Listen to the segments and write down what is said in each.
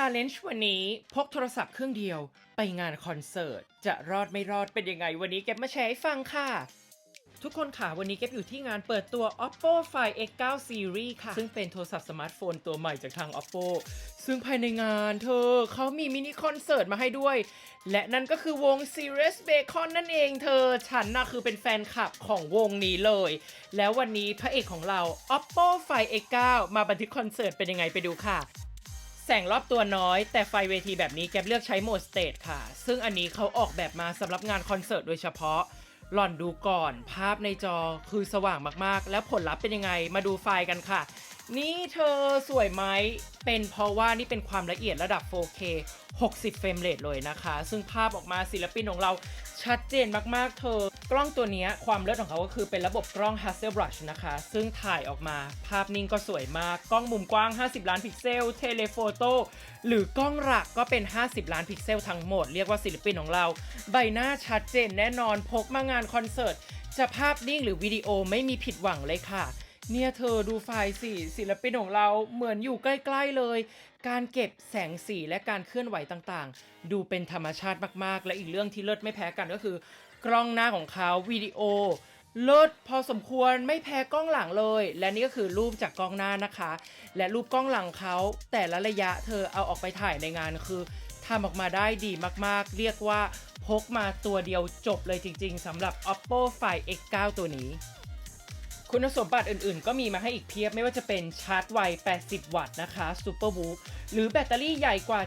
Challenge วันนี้พกโทรศัพท์เครื่องเดียว ไปงานคอนเสิร์ต จะรอดไม่รอดเป็นยังไง วันนี้เก็บมาแชร์ให้ฟังค่ะ ทุกคนค่ะ วันนี้เก็บอยู่ที่งานเปิดตัว Oppo Find X9 Series ค่ะ ซึ่งเป็นโทรศัพท์สมาร์ทโฟนตัวใหม่จากทาง Oppo ซึ่งภายในงานเธอเขามีมินิคอนเสิร์ตมาให้ด้วย และนั่นก็คือวง Serious Bacon นั่นเองเธอ ฉันน่ะคือเป็นแฟนคลับของวงนี้เลย แล้ววันนี้พระเอกของเรา Oppo Find X9 มาบันทึกคอนเสิร์ตเป็นยังไงไปดูค่ะ แสงรอบตัวน้อย แต่ไฟเวทีแบบนี้แกบเลือกใช้โหมดสเตจค่ะ ซึ่งอันนี้เขาออกแบบมาสำหรับงานคอนเสิร์ตโดยเฉพาะ หล่อนดูก่อน ภาพในจอคือสว่างมากๆ แล้วผลลัพธ์เป็นยังไงมาดูไฟล์กันค่ะ นี่เธอสวยไหม เป็นเพราะว่านี่เป็นความละเอียดระดับ 4K 60 เฟรมเรทเลยนะคะ ซึ่งภาพออกมาศิลปินของเราชัดเจนมาก ๆ เธอ กล้องตัวนี้ความเลิศของเขาก็คือเป็นระบบกล้อง Hasselblad นะคะ ซึ่งถ่ายออกมาภาพนิ่งก็สวยมาก กล้องมุมกว้าง 50 ล้านพิกเซล เทเลโฟโต้หรือกล้องหลักก็เป็น 50 ล้านพิกเซลทั้งหมด เรียกว่าศิลปินของเรา ใบหน้าชัดเจนแน่นอนพกมางานคอนเสิร์ตจะภาพนิ่งหรือวิดีโอไม่มีผิดหวังเลยค่ะ เนี่ยเธอดูไฟล์สิศิลปินของเราเหมือนอยู่ใกล้ๆเลย การเก็บแสงสีและการเคลื่อนไหวต่างๆ ดูเป็นธรรมชาติมากๆ และอีกเรื่องที่เลิศไม่แพ้กันก็คือ กล้องหน้าของเขาวิดีโอเลิศพอสมควรไม่แพ้กล้องหลังเลย และนี่ก็คือรูปจากกล้องหน้านะคะ และรูปกล้องหลังเขาแต่ละระยะเธอเอาออกไปถ่ายในงานคือทำออกมาได้ดีมากๆ เรียกว่าพกมาตัวเดียวจบเลยจริงๆสำหรับ Oppo Find X9 ตัวนี้ คุณสมบัติอื่นๆ ก็มีมาให้อีกเพียบไม่ว่าจะเป็นชาร์จไว 80 วัตต์นะคะ Super Book หรือแบตเตอรี่ใหญ่กว่า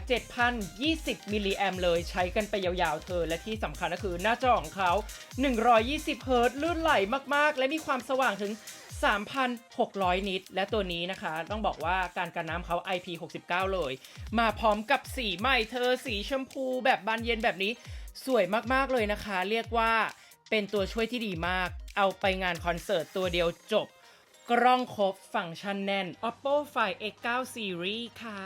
7,020 มิลลิแอมเลยใช้กันไปยาวๆเธอ และที่สำคัญก็คือหน้าจอของเขา 120 เฮิร์ตลื่นไหลมากๆ และมีความสว่างถึง 3,600 นิตและตัวนี้นะคะ ต้องบอกว่าการกันน้ำเขา IP69 เลย มาพร้อมกับสีใหม่เธอสีชมพูแบบบานเย็นแบบนี้ สวยมากๆเลยนะคะ เรียกว่าเป็นตัวช่วยที่ดีมาก เอาไปงานคอนเสิร์ตตัวเดียวจบ กล้องครบฟังก์ชันแน่น Oppo Find X9 Series ค่ะ